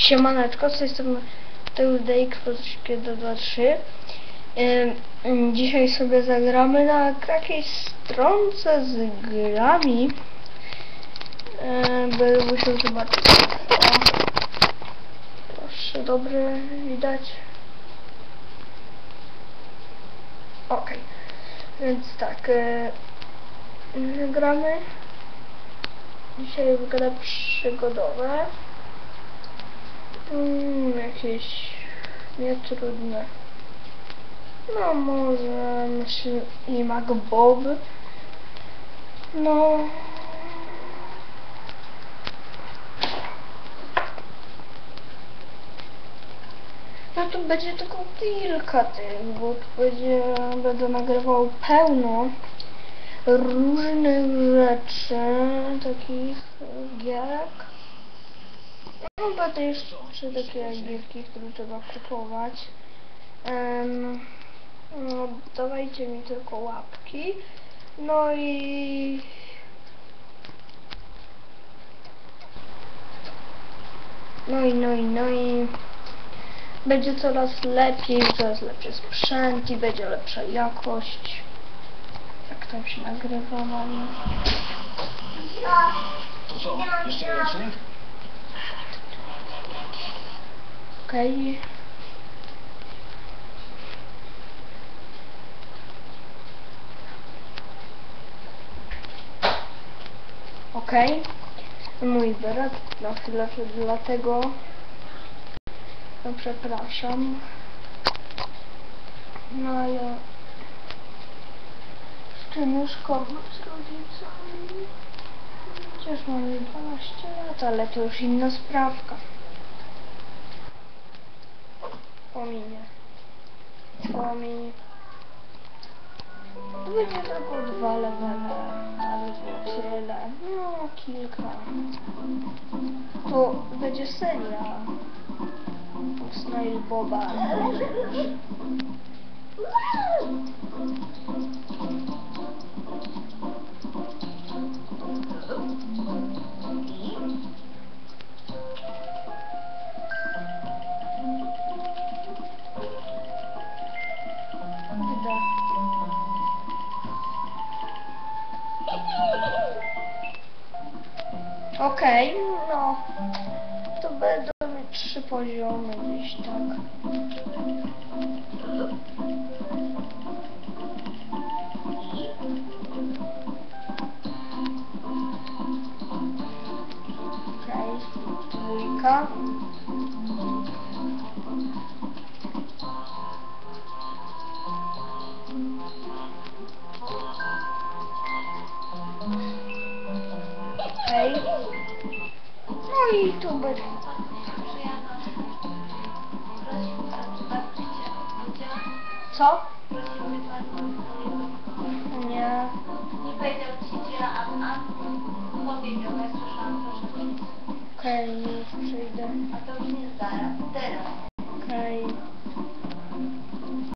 Siemaneczko, z tej strony TUDX 223 Ym, Dzisiaj sobie zagramy na jakiejś stronce z grami. Będę musiał zobaczyć o, Proszę, dobry, widać. Okej, więc tak yy, Gramy. Dzisiaj wygląda przygodowe Mm, jakieś nietrudne. No może myślę i Bob. No. No to będzie tylko kilka tych, bo tu będzie, będę nagrywał pełno różnych rzeczy, takich gierek. No będę jeszcze trzy takie gierki, które trzeba kupować. Em, no, dawajcie mi tylko łapki. No i... No i, no i, no i... Będzie coraz lepiej, coraz lepszy sprzęt i będzie lepsza jakość. Jak tam się nagrywa, no. To co? Jeszcze lepszy? Okej. Okej. Mój brat na chwilę dlatego no przepraszam. No ja jeszcze mieszkam z rodzicami. Chociaż mam 12 lat, ale to już inna sprawka. Pominie. Pominie. Będzie tylko dwa levele, albo tyle. No, kilka. To będzie seria. Snail Boba. Okej, no. To będą mieć trzy poziomy gdzieś tak. Okej, dwójka. Będzie. Co? Nie. Nie powiedział ci, gdzie a, a powiedział, ja słyszałam proszę. Okej, już przyjdę. A to już nie zaraz, teraz. Okej.